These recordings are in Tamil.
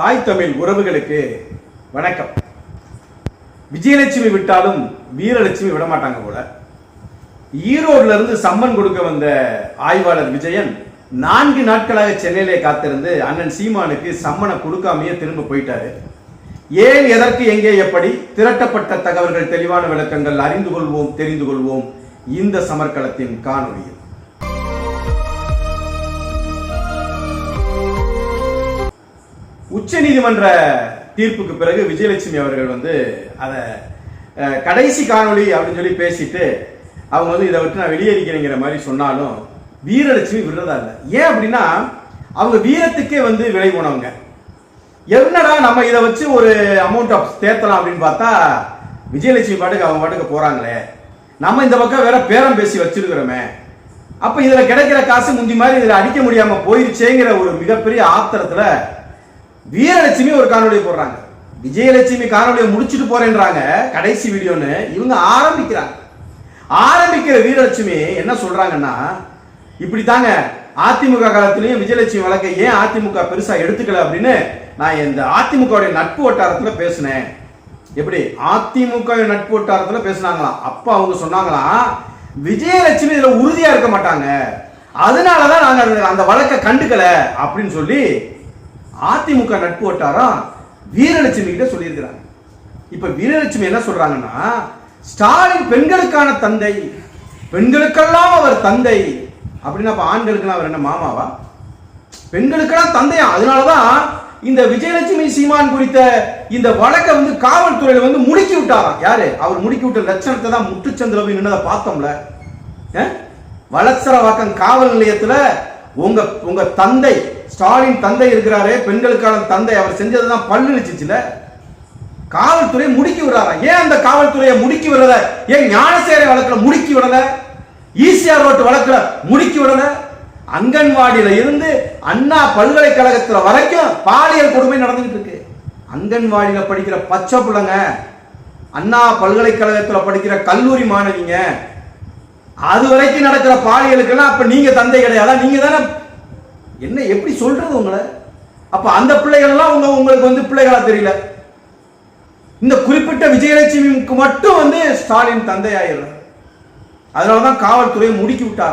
தாய் தமிழ் உறவுகளுக்கு வணக்கம். விஜயலட்சுமி விட்டாலும் வீரலட்சுமி விட மாட்டாங்க போல. ஈரோடுல இருந்து சம்மன் கொடுக்க வந்த ஆய்வாளர் விஜயன் நான்கு நாட்களாக சென்னையிலே காத்திருந்து அண்ணன் சீமானுக்கு சம்மனை கொடுக்காமையே திரும்ப போயிட்டாரு. ஏன் எதற்கு எங்கே எப்படி திரட்டப்பட்ட தகவல்கள் தெளிவான விளக்கங்கள் அறிந்து கொள்வோம் தெரிந்து கொள்வோம் இந்த சமர்க்களத்தின் உச்ச உச்சநீதிமன்ற தீர்ப்புக்கு பிறகு விஜயலட்சுமி அவர்கள் வந்து அதை கடைசி காணொளி அப்படின்னு சொல்லி பேசிட்டு அவங்க வந்து இதை விட்டு நான் வெளியேறிக்கிறேங்கிற மாதிரி சொன்னாலும் வீரலட்சுமி விடுறதா இல்லை. ஏன் அப்படின்னா அவங்க வீரத்துக்கே வந்து விலை போனவங்க. என்னடா நம்ம இதை வச்சு ஒரு அமௌண்ட் ஆஃப் தேர்த்தலாம் அப்படின்னு பார்த்தா விஜயலட்சுமி பாட்டுக்கு அவங்க பாட்டுக்கு போறாங்களே. நம்ம இந்த பக்கம் வேற பேரம் பேசி வச்சிருக்கிறோமே. அப்ப இதுல கிடைக்கிற காசு முந்தி மாதிரி இதுல அடிக்க முடியாம போயிருச்சேங்கிற ஒரு மிகப்பெரிய ஆத்திரத்துல வீரலட்சுமி ஒரு காணொலியை போடுறாங்க. விஜயலட்சுமி காணொலியை முடிச்சுட்டு போறேன்றாங்க. கடைசி வீடியோன்னு இவங்க ஆரம்பிக்கிறாங்க. ஆரம்பிக்கிற வீரலட்சுமி என்ன சொல்றாங்கன்னா இப்படி தாங்க அதிமுக காலத்திலையும் விஜயலட்சுமி வழக்கை ஏன் அதிமுக பெருசா எடுத்துக்கல? அப்படின்னு நான் இந்த அதிமுகவுடைய நட்பு வட்டாரத்துல பேசினேன். எப்படி? அதிமுக நட்பு வட்டாரத்துல பேசினாங்களாம். அப்ப அவங்க சொன்னாங்களாம் விஜயலட்சுமி இதுல உறுதியா இருக்க மாட்டாங்க. அதனாலதான் நாங்க அந்த வழக்கை கண்டுக்கல. அப்படின்னு சொல்லி அதிமுக நட்பு வட்டாரம் வீரலட்சுமி கிட்ட சொல்லியிருக்கிறாங்க. இப்ப வீரலட்சுமி என்ன சொல்றாங்கன்னா ஸ்டாலின் பெண்களுக்கான தந்தை பெண்களுக்கெல்லாம் அவர் தந்தை. அப்படின்னா அப்ப ஆண்களுக்கெல்லாம் அவர் என்ன மாமாவா? பெண்களுக்கெல்லாம் தந்தையா? அதனாலதான் இந்த விஜயலட்சுமி சீமான் குறித்த இந்த வழக்கை வந்து காவல்துறையில வந்து முடுக்கி விட்டாராம். யாரு? அவர் முடுக்கி விட்ட லட்சணத்தை தான் முட்டுச்சந்திரவி நின்னதை பார்த்தோம்ல. வளசரவாக்கம் காவல் நிலையத்துல உங்க உங்க தந்தை ஸ்டாலின் தந்தை இருக்கிறாரே பெண்களுக்கான தந்தை அவர் செஞ்சதுதான் பல்லு இழிச்சிச்சுல காவல்துறை முடுக்கி விடுறாரா? ஏன் அந்த காவல்துறையை முடுக்கி விடல? ஏன் ஞானசேரை வழக்கில் முடுக்கி விடல? ஈசிஆர் ரோட்டு வழக்கில் முடுக்கி விடல? அங்கன்வாடியில இருந்து அண்ணா பல்கலைக்கழகத்தில் வரைக்கும் பாலியல் கொடுமை நடந்துகிட்டு இருக்கு. அங்கன்வாடியில் படிக்கிற பச்சை பிள்ளைங்க அண்ணா பல்கலைக்கழகத்தில் படிக்கிற கல்லூரி மாணவிங்க அது வரைக்கும் நடக்கிற பாலியலுக்கெல்லாம் அப்ப நீங்க தந்தை கிடையாதா? நீங்க தானே என்ன எப்படி சொல்றது உங்களை? அப்ப அந்த பிள்ளைகள்லாம் உங்க உங்களுக்கு வந்து பிள்ளைகளா தெரியல. இந்த குறிப்பிட்ட விஜயலட்சுமிக்கு மட்டும் வந்து ஸ்டாலின் தந்தையாயிடுறார். அதனாலதான் காவல்துறையை முடுக்கி விட்டா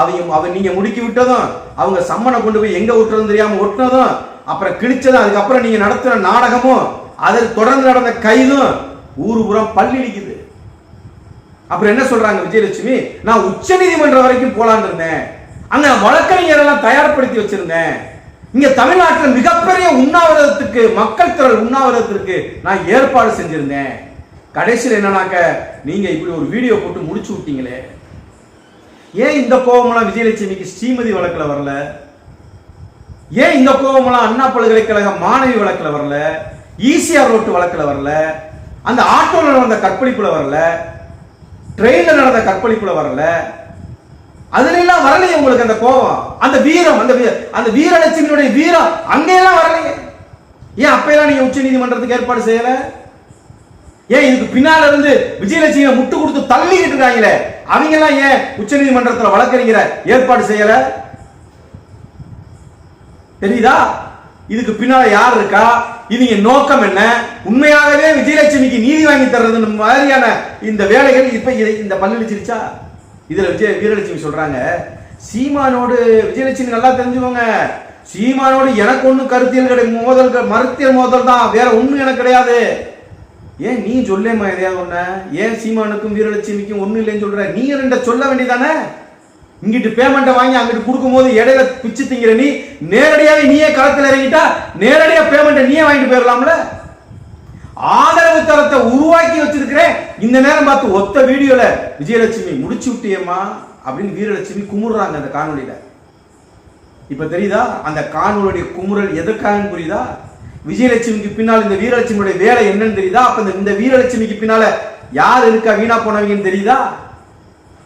அவையும் அவ நீங்க முடுக்கி விட்டதும் அவங்க சம்மனை கொண்டு போய் எங்க விட்டுறதுன்னு தெரியாம ஒட்டினதும் அப்புறம் கிழிச்சதும் அதுக்கப்புறம் நீங்க நடத்துற நாடகமும் அதில் தொடர்ந்து நடந்த கைதும் ஊரு புறம் பல்லிழிக்குது அப்புறம் என்ன சொல்றாங்க விஜயலட்சுமி? நான் உச்ச நீதிமன்றம் வரைக்கும் போலான்னு இருந்தேன். அந்த வழக்கறிஞரெல்லாம் தயார்படுத்தி வச்சிருந்தேன் இங்க தமிழ்நாட்டில் மிகப்பெரிய உண்ணாவிரதத்துக்கு மக்கள் திரள் உண்ணாவிரதத்திற்கு நான் ஏற்பாடு செஞ்சிருந்தேன். கடைசியில் என்னன்னாக்க நீங்க இப்படி ஒரு வீடியோ போட்டு முடிச்சு விட்டீங்களே. ஏன் இந்த கோபமெல்லாம் விஜயலட்சுமிக்கு ஸ்ரீமதி வழக்குல வரல? ஏன் இந்த கோபமெல்லாம் அண்ணா பல்கலைக்கழக மாணவி வழக்கில் வரல? ஈசிஆர் ரோட்டு வழக்கில் வரல? அந்த ஆட்டோவில் நடந்த கற்பழிப்புல வரல? ட்ரெயினில் நடந்த கற்பழிப்புல வரல? அதுலாம் வரலையே உங்களுக்கு அந்த கோபம். அந்த வீரம் அந்த அந்த வீரலட்சுமியுடைய வீரம் அங்கெல்லாம் வரலையே. ஏன் அப்பெல்லாம் நீங்க உச்ச நீதிமன்றத்துக்கு ஏற்பாடு செய்யல? ஏன் இதுக்கு பின்னால இருந்து விஜயலட்சுமியை முட்டு கொடுத்து தள்ளிக்கிட்டு இருக்காங்களே? அவங்க எல்லாம் ஏன் உச்ச நீதிமன்றத்தில் வழக்கறிஞரை ஏற்பாடு செய்யல? தெரியுதா? இதுக்கு பின்னால யார் இருக்கா? இவங்க நோக்கம் என்ன? உண்மையாகவே விஜயலட்சுமிக்கு நீதி வாங்கி தர்றது மாதிரியான இந்த வேலைகள் இப்ப இதை- இந்த பல்லிச்சிருச்சா இதுல விஜய வீரலட்சுமி சொல்றாங்க சீமானோடு விஜயலட்சுமி நல்லா தெரிஞ்சுக்கோங்க. சீமானோடு எனக்கு ஒண்ணும் கருத்தியல் கிடையாது. மோதல் மருத்தியல் மோதல் தான். வேற ஒன்றும் எனக்கு கிடையாது. ஏன் நீ சொல்லேம்மா எதையாவது ஒன்று ஏன் சீமானுக்கும் வீரலட்சுமிக்கும் ஒன்றும் இல்லைன்னு சொல்ற? நீ ரெண்ட சொல்ல வேண்டியதானே? இங்கிட்டு பேமெண்ட்டை வாங்கி அங்கிட்டு கொடுக்கும்போது இடையில பிச்சு திங்கிற நீ நேரடியாவே நீயே களத்தில் இறங்கிட்டா நேரடியா பேமெண்ட்டை நீயே வாங்கிட்டு போயிடலாம்ல? ஆதரவு தரத்தை உருவாக்கி வச்சிருக்கிறேன். இந்த நேரம் பார்த்து ஒத்த வீடியோல விஜயலட்சுமி முடிச்சு விட்டியம்மா அப்படின்னு வீரலட்சுமி குமுறுறாங்க அந்த காணொலியில இப்ப தெரியுதா? அந்த காணொலியுடைய குமுறல் எதற்காகன்னு புரியுதா? விஜயலட்சுமிக்கு பின்னால் இந்த வீரலட்சுமியுடைய வேலை என்னன்னு தெரியுதா? அப்ப இந்த- இந்த வீரலட்சுமிக்கு பின்னால யார் இருக்கா? வீணா போனவங்கன்னு தெரியுதா?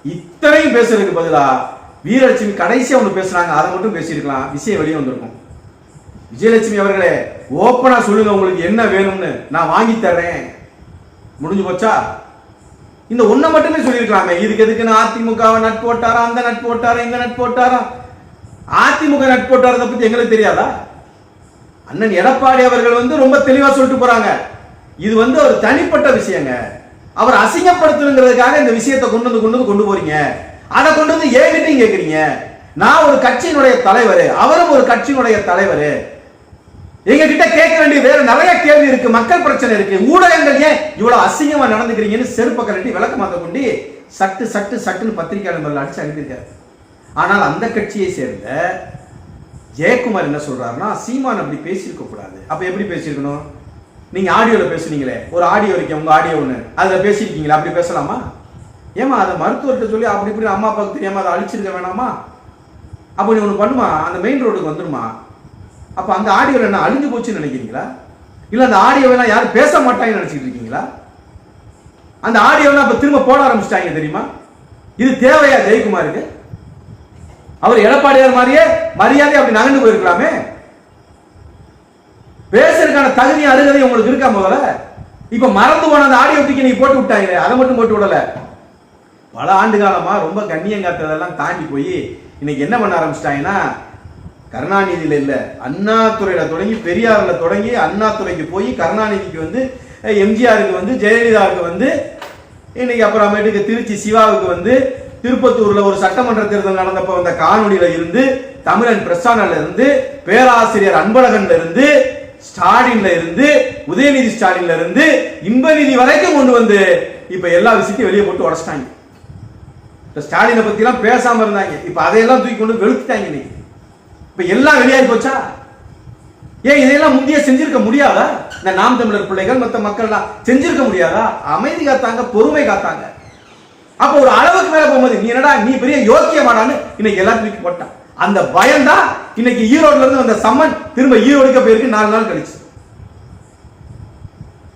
இத்தனையும் பேசுறதுக்கு பதிலா வீரலட்சுமி கடைசியா ஒன்று பேசுறாங்க. அதை மட்டும் பேசியிருக்கலாம். விஷயம் வெளியே வந்திருக்கும். விஜயலட்சுமி அவர்களே ஓப்பனாக சொல்லுங்க உங்களுக்கு என்ன வேணும்னு. நான் வாங்கி தரேன் முடிஞ்சு போச்சா? இந்த ஒன்றை மட்டுமே சொல்லியிருக்கலாமே. இதுக்கு எதுக்குன்னு அதிமுக நட்பு போட்டாரா அந்த நட்பு போட்டாரா இந்த நட்பு போட்டாரா? அதிமுக நட்பு போட்டாரதை பத்தி எங்களுக்கு தெரியாதா? அண்ணன் எடப்பாடி அவர்கள் வந்து ரொம்ப தெளிவா சொல்லிட்டு போறாங்க. இது வந்து ஒரு தனிப்பட்ட விஷயங்க. அவர் அசிங்கப்படுத்தணுங்கிறதுக்காக இந்த விஷயத்தை கொண்டு வந்து கொண்டு வந்து கொண்டு போறீங்க. அதை கொண்டு வந்து ஏகிட்டையும் கேட்குறீங்க நான் ஒரு கட்சியினுடைய தலைவர் அவரும் ஒரு கட்சியினுடைய தலைவர். எங்க கிட்ட கேட்க வேண்டிய வேற நிறைய கேள்வி இருக்கு மக்கள் பிரச்சனை இருக்கு. ஊடகங்கள் ஏன் இவ்வளவு அசிங்கமா நடந்துக்கிறீங்கன்னு செருப்ப கரட்டி விளக்க மாத்த கொண்டு சட்டு சட்டு சட்டுன்னு பத்திரிகையாளர் மேல அடிச்சு அனுப்பியிருக்காரு. ஆனால் அந்த கட்சியை சேர்ந்த ஜெயக்குமார் என்ன சொல்றாருன்னா சீமான் அப்படி பேசியிருக்க கூடாது. அப்ப எப்படி பேசியிருக்கணும்? நீங்க ஆடியோல பேசுனீங்களே. ஒரு ஆடியோ இருக்கு உங்க ஆடியோ ஒண்ணு. அதுல பேசியிருக்கீங்களா அப்படி பேசலாமா? ஏமா அதை மருத்துவர்கிட்ட சொல்லி அப்படி இப்படி அம்மா அப்பாவுக்கு தெரியாம அதை அழிச்சிருக்க வேணாமா? அப்போ நீ ஒன்று பண்ணுமா? அந்த மெயின் ரோடுக்கு வந்துருமா? அப்போ அந்த ஆடியோவில் என்ன அழிஞ்சு போச்சுன்னு நினைக்கிறீங்களா? இல்லை அந்த ஆடியோவெல்லாம் யாரும் பேச மாட்டாங்கன்னு நினச்சிட்டு இருக்கீங்களா? அந்த ஆடியோவெல்லாம் இப்போ திரும்ப போட ஆரம்பிச்சிட்டாங்க தெரியுமா? இது தேவையா ஜெயக்குமாருக்கு? அவர் எடப்பாடியார் மாதிரியே மரியாதை அப்படி நகர்ந்து போயிருக்கலாமே? பேசுறதுக்கான தகுதி அருகதை உங்களுக்கு இருக்கா முதல்ல? இப்ப மறந்து போன அந்த ஆடியோ தூக்கி நீங்க போட்டு விட்டாங்க அதை மட்டும் போட்டு விடல. பல ஆண்டு காலமா ரொம்ப கண்ணியம் காத்ததெல்லாம் தாண்டி போய் இன்னைக்கு என்ன பண்ண ஆரம்பிச்சிட்டாங்கன்னா கருணாநிதியில் இல்லை. அண்ணாத்துறையில் தொடங்கி பெரியாரில் தொடங்கி அண்ணாத்துறைக்கு போய் கருணாநிதிக்கு வந்து எம்ஜிஆருக்கு வந்து ஜெயலலிதாவுக்கு வந்து இன்னைக்கு அப்புறமேட்டுக்கு திருச்சி சிவாவுக்கு வந்து திருப்பத்தூரில் ஒரு சட்டமன்ற தேர்தல் நடந்தப்போ வந்த காணொலியில் இருந்து தமிழன் பிரசானல்ல இருந்து பேராசிரியர் அன்பழகன்ல இருந்து ஸ்டாலின்ல இருந்து உதயநிதி ஸ்டாலின்ல இருந்து இன்பநிதி வரைக்கும் கொண்டு வந்து இப்ப எல்லா விஷயத்தையும் வெளியே போட்டு உடச்சிட்டாங்க. ஸ்டாலினை பத்தி எல்லாம் பேசாம இருந்தாங்க. இப்ப அதையெல்லாம் தூக்கி கொண்டு வெளுத்துட்டாங்க இன்னைக்கு. இப்ப எல்லாம் வெளியாகி போச்சா? ஏன் இதையெல்லாம் முந்தைய செஞ்சிருக்க முடியாதா? இந்த நாம் தமிழர் பிள்ளைகள் மற்ற மக்கள்லாம் செஞ்சிருக்க முடியாதா? அமைதி காத்தாங்க பொறுமை காத்தாங்க. அப்ப ஒரு அளவுக்கு மேல போகும்போது நீ என்னடா நீ பெரிய யோக்கியமாடான்னு இன்னைக்கு எல்லாம் தூக்கி போட்டான். அந்த பயம் தான் இன்னைக்கு ஈரோடுல இருந்து வந்த சம்மன் திரும்ப ஈரோடுக்க போயிருக்கு நாலு நாள் கழிச்சு.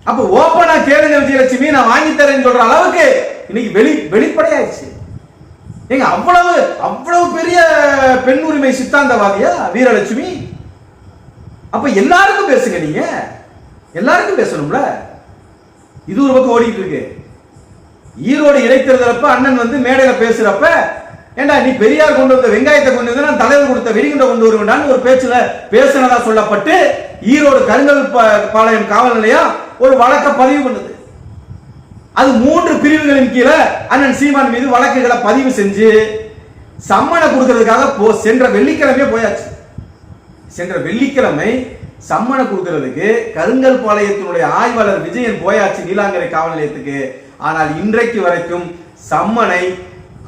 அப்ப ஓப்பனா கேளுங்க விஜயலட்சுமி நான் வாங்கி தரேன்னு சொல்ற அளவுக்கு இன்னைக்கு வெளி வெளிப்படையாயிடுச்சு. ஏங்க அவ்வளவு அவ்வளவு பெரிய பெண் உரிமை சித்தாந்தவாதியா? வீரலட்சுமி? அப்ப எல்லாருக்கும் பேசுங்க நீங்க. எல்லாருக்கும் பேசணும்ல? இது ஒரு பக்கம் ஓடிட்டு இருக்கு. ஈரோடு இடைத்தேர்தலப்ப அண்ணன் வந்து மேடையில பேசுறப்ப ஏண்டா நீ பெரியார் கொண்டு வந்த வெங்காயத்தை கொண்டு வந்து நான் தலைவர் கொடுத்த வெடிகுண்ட கொண்டு வருவேண்டான்னு ஒரு பேச்சுல பேசினதா சொல்லப்பட்டு ஈரோடு கருங்கல் பா- பாளையம் காவல் நிலையம் ஒரு வழக்க பதிவு பண்ணுது. அது மூன்று பிரிவுகளின் கீழே அண்ணன் சீமான் மீது வழக்குகளை பதிவு செஞ்சு சம்மனை கொடுக்கறதுக்காக போ சென்ற வெள்ளிக்கிழமையே போயாச்சு. சென்ற வெள்ளிக்கிழமை சம்மனை கொடுக்கறதுக்கு கருங்கல் பாளையத்தினுடைய ஆய்வாளர் விஜயன் போயாச்சு நீலாங்கரை காவல் நிலையத்துக்கு. ஆனால் இன்றைக்கு வரைக்கும் சம்மனை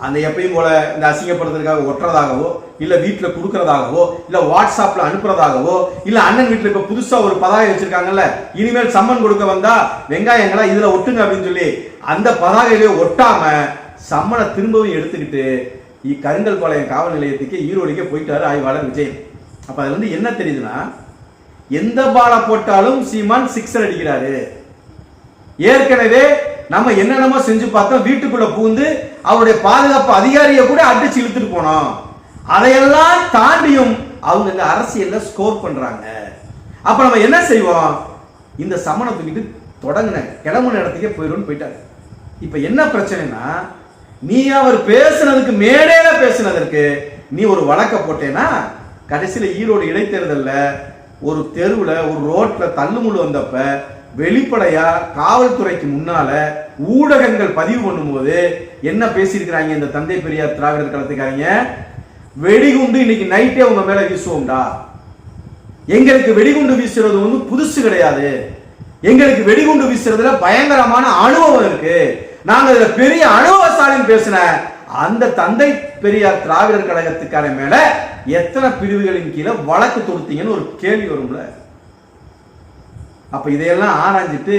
அந்த எப்பயும் போல இந்த அசிங்கப்படுத்துறதுக்காக ஒட்டுறதாகவோ இல்லை வீட்டில் கொடுக்கறதாகவோ இல்லை வாட்ஸ்அப்பில் அனுப்புறதாகவோ இல்லை அண்ணன் வீட்டில் இப்போ புதுசாக ஒரு பதாகை வச்சிருக்காங்கல்ல இனிமேல் சம்மன் கொடுக்க வந்தா வெங்காயங்களா இதில் ஒட்டுங்க அப்படின்னு சொல்லி அந்த பதாகையிலே ஒட்டாம சம்மனை திரும்பவும் எடுத்துக்கிட்டு இ- கருங்கல் பாளையம் காவல் நிலையத்துக்கு ஈரோடுக்கே போயிட்டாரு ஆய்வாளர் விஜய். அப்போ அதுல இருந்து என்ன தெரியுதுன்னா எந்த பாலை போட்டாலும் சீமான் சிக்ஸர் அடிக்கிறாரு. ஏற்கனவே நம்ம என்னென்னமோ செஞ்சு பார்த்தோம் வீட்டுக்குள்ள பூந்து அவருடைய பாதுகாப்பு அதிகாரியை கூட அடிச்சு இழுத்துட்டு போனோம். அதையெல்லாம் தாண்டியும் அவங்க இந்த அரசியல்ல ஸ்கோர் பண்றாங்க. அப்ப நம்ம என்ன செய்வோம்? இந்த சமண தூக்கிட்டு தொடங்கின கிளம்புன இடத்துக்கே போயிடும்னு போயிட்டாரு. இப்ப என்ன பிரச்சனைனா நீ அவர் பேசுனதுக்கு மேடையில பேசுனதற்கு நீ ஒரு வழக்க போட்டேன்னா கடைசியில ஈரோடு இடைத்தேர்தல்ல ஒரு தெருவில் ஒரு ரோட்ல தள்ளுமுள்ளு வந்தப்ப வெளிப்படையா காவல்துறைக்கு முன்னால ஊடகங்கள் பதிவு பண்ணும்போது என்ன பேசியிருக்கிறாங்க இந்த தந்தை பெரியார் திராவிடர் கழகத்துக்காரங்க வெடிகுண்டு இன்னைக்கு நைட்டே உங்க மேல வீசுவோம்டா. எங்களுக்கு வெடிகுண்டு வீசுறது வந்து புதுசு கிடையாது. எங்களுக்கு வெடிகுண்டு வீசுறதுல பயங்கரமான அனுபவம் இருக்கு. நாங்க இதுல பெரிய அனுபவசாலின்னு பேசின அந்த தந்தை பெரியார் திராவிடர் கழகத்துக்கார மேல எத்தனை பிரிவுகளின் கீழே வழக்கு தொடுத்தீங்கன்னு ஒரு கேள்வி வரும்ல. அப்ப இதையெல்லாம் ஆராய்ஞ்சிட்டு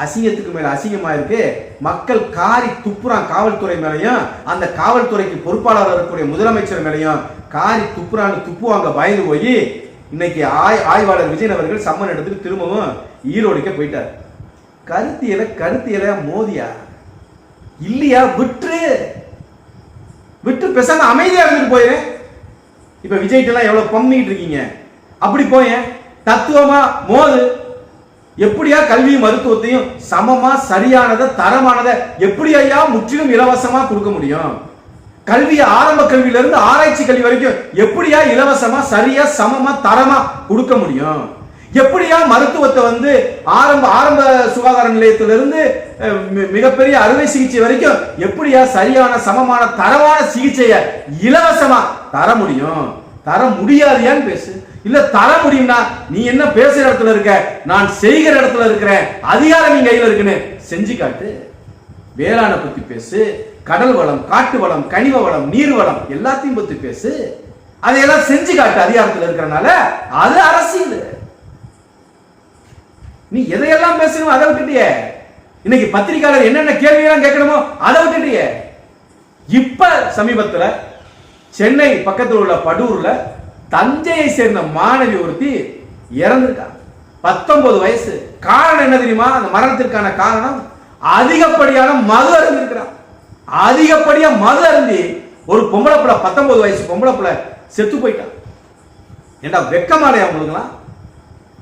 அசிங்கத்துக்கு மேல அசிங்கமா இருக்கு. மக்கள் காரி துப்புறான் காவல்துறை மேலையும் அந்த காவல்துறைக்கு பொறுப்பாளர் இருக்கக்கூடிய முதலமைச்சர் மேலையும் காரி துப்புறான்னு துப்புவாங்க பயந்து போய் இன்னைக்கு ஆய் ஆய்வாளர் விஜயன் அவர்கள் சம்மன் எடுத்துட்டு திரும்பவும் ஈரோடுக்கே போயிட்டார். கருத்தியல கருத்தியல மோதியா? இல்லையா? விட்டு விட்டு பேசாம அமைதியா இருந்துட்டு போயிரு இப்ப விஜய்கிட்ட எல்லாம் எவ்வளவு பம்மிக்கிட்டு இருக்கீங்க? அப்படி போயேன். தத்துவமா மோது. எப்படியா கல்வியும் மருத்துவத்தையும் சமமா சரியானதை தரமானதை எப்படி ஐயா முற்றிலும் இலவசமா கொடுக்க முடியும்? கல்வியை ஆரம்ப கல்வியில இருந்து ஆராய்ச்சி கல்வி வரைக்கும் எப்படியா இலவசமா சரியா சமமா தரமா கொடுக்க முடியும்? எப்படியா மருத்துவத்தை வந்து ஆரம்ப ஆரம்ப சுகாதார நிலையத்திலிருந்து மிகப்பெரிய அறுவை சிகிச்சை வரைக்கும் எப்படியா சரியான சமமான தரமான சிகிச்சையை இலவசமா தர முடியும்? தர முடியாதியான்னு பேசு. இல்ல தர முடியும்னா நீ என்ன பேசுற இடத்துல இருக்க? நான் செய்கிற இடத்துல இருக்கிறேன். அதிகாரம் நீ கையில இருக்குன்னு செஞ்சு காட்டு. வேளாண் பத்தி பேசு. கடல் வளம் காட்டு வளம் கனிம வளம் நீர் வளம் எல்லாத்தையும் பத்தி பேசு. அதையெல்லாம் செஞ்சு காட்டு அதிகாரத்தில் இருக்கிறனால. அது அரசியல். நீ எதையெல்லாம் பேசணும் அதை விட்டுட்டியே. இன்னைக்கு பத்திரிக்கையாளர் என்னென்ன கேள்வியெல்லாம் கேட்கணுமோ அதை விட்டுட்டியே. இப்ப சமீபத்தில் சென்னை பக்கத்தில் உள்ள படூரில் தஞ்சையை சேர்ந்த மாணவி ஒருத்தி இறந்துருக்காங்க பத்தொன்பது வயசு. காரணம் என்ன தெரியுமா? அந்த மரணத்திற்கான காரணம் அதிகப்படியான மது அருந்திருக்கிறான் அதிகப்படியா மது அருந்தி ஒரு பொம்பளை பிள்ளை பத்தொன்பது வயசு பொம்பளை பிள்ளை செத்து போயிட்டான் ஏண்டா வெக்கமாலையா உங்களுக்குலாம்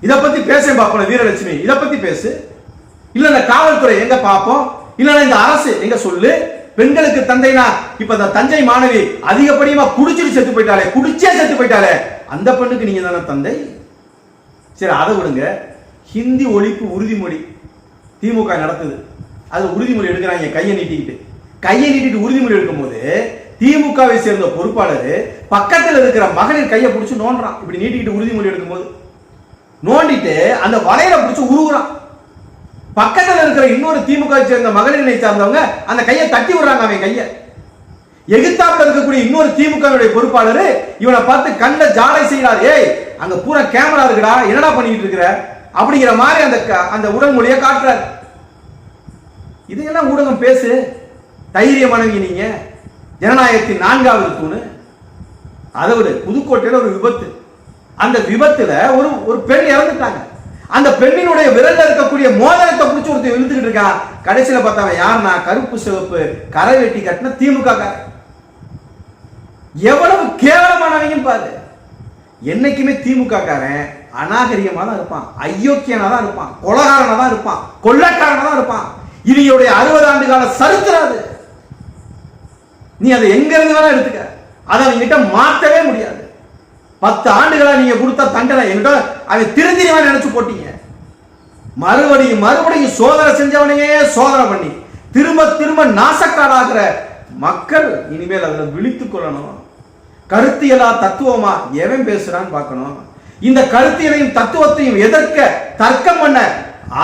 இதை பத்தி பேச பார்ப்போம் வீரலட்சுமி. இதை பத்தி பேசு. இல்லை இந்த காவல்துறை எங்க பார்ப்போம் இல்லைன்னா இந்த அரசு எங்க சொல்லு? பெண்களுக்கு தந்தைனா இப்ப இந்த தஞ்சை மாணவி அதிகப்படியமா குடிச்சிட்டு செத்து போயிட்டாலே குடிச்சே செத்து போயிட்டாலே அந்த பெண்ணுக்கு நீங்க தானே தந்தை? சரி அதை விடுங்க. ஹிந்தி ஒழிப்பு உறுதிமொழி திமுக நடத்துது. அது உறுதிமொழி எடுக்கிறாங்க கையை நீட்டிக்கிட்டு. கையை நீட்டிட்டு உறுதிமொழி எடுக்கும்போது திமுகவை சேர்ந்த பொறுப்பாளர் பக்கத்தில் இருக்கிற மகளிர் கையை பிடிச்சி நோண்டுறான். இப்படி நீட்டிக்கிட்டு உறுதிமொழி எடுக்கும்போது நோண்டிட்டு அந்த வலையில பிடிச்சி உருகுறான். பக்கத்தில் இருக்கிற இன்னொரு திமுக சேர்ந்த சேர்ந்த மகளிரை சார்ந்தவங்க அந்த கையை தட்டி விடுறாங்க அவன் கையை. எகிப்தாப்புல இருக்கக்கூடிய இன்னொரு திமுக பொறுப்பாளர் இவனை பார்த்து கண்ட ஜாலை செய்யறாரு ஏய் அங்க பூரா கேமரா இருக்குடா என்னடா பண்ணிட்டு இருக்கிற? அப்படிங்கிற மாதிரி அந்த க- அந்த உடல் மொழியை காட்டுறாரு. இதையெல்லாம் ஊடகம் பேசு? தைரியமானவங்க நீங்க ஜனநாயகத்தின் நான்காவது தூணு. அதை விட புதுக்கோட்டையில ஒரு விபத்து. அந்த விபத்துல ஒரு ஒரு பெண் இறந்துட்டாங்க. அந்த பெண்ணினுடைய விரல்ல இருக்கக்கூடிய மோதிரத்தை பிடிச்சி ஒருத்தன் இழுத்துக்கிட்டு இருக்கா? கடைசியில பார்த்தவன் யாருன்னா கருப்பு சிவப்பு கரை வெட்டி கட்டின திமுக எவ்வளவு கேவலமானவையும் பாரு. என்னைக்குமே திமுக காரன் அநாகரிகமா தான் இருப்பான் அயோக்கியனா தான் இருப்பான் கொலகாரனா தான் இருப்பான் கொள்ளக்காரனா தான் இருப்பான். இவங்களுடைய அறுபது ஆண்டு கால சரித்திரம் நீ அதை எங்க இருந்து வேணா எடுத்துக்க. அதை அவங்க கிட்ட மாற்றவே முடியாது. பத்து ஆண்டுகளா நீங்க கொடுத்த தண்டனை. என்கிட்ட அவன் திருந்திரிவன் நினைச்சு போட்டீங்க. மறுபடியும் மறுபடியும் சோதனை செஞ்சவனையே சோதனை பண்ணி திரும்ப திரும்ப நாசக்காராகிற மக்கள் இனிமேல் அதில் விழித்துக் கொள்ளணும். கருத்தியலா தத்துவமா எவன் பேசுறான்னு பார்க்கணும். இந்த கருத்தியலையும் தத்துவத்தையும் எதிர்க்க தர்க்கம் பண்ண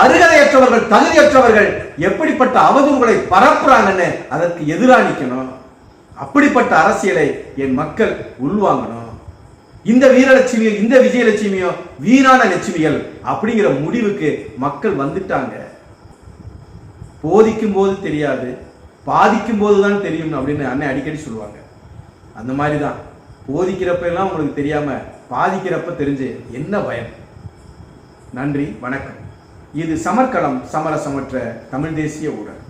அருகதையற்றவர்கள் தகுதியற்றவர்கள் எப்படிப்பட்ட அவதூறுகளை பரப்புறாங்கன்னு அதற்கு எதிரா நிக்கணும். அப்படிப்பட்ட அரசியலை என் மக்கள் உள்வாங்கணும். இந்த வீரலட்சுமியோ இந்த விஜயலட்சுமியோ வீணான லட்சுமிகள் அப்படிங்கிற முடிவுக்கு மக்கள் வந்துட்டாங்க. போதிக்கும் போது தெரியாது பாதிக்கும் போது தான் தெரியும் அப்படின்னு அண்ணன் அடிக்கடி சொல்லுவாங்க. அந்த மாதிரி தான் போதிக்கிறப்ப எல்லாம் உங்களுக்கு தெரியாம பாதிக்கிறப்ப தெரிஞ்சு என்ன பயம்? நன்றி வணக்கம். இது சமர்க்களம் சமரசமற்ற தமிழ் தேசிய ஊடகம்.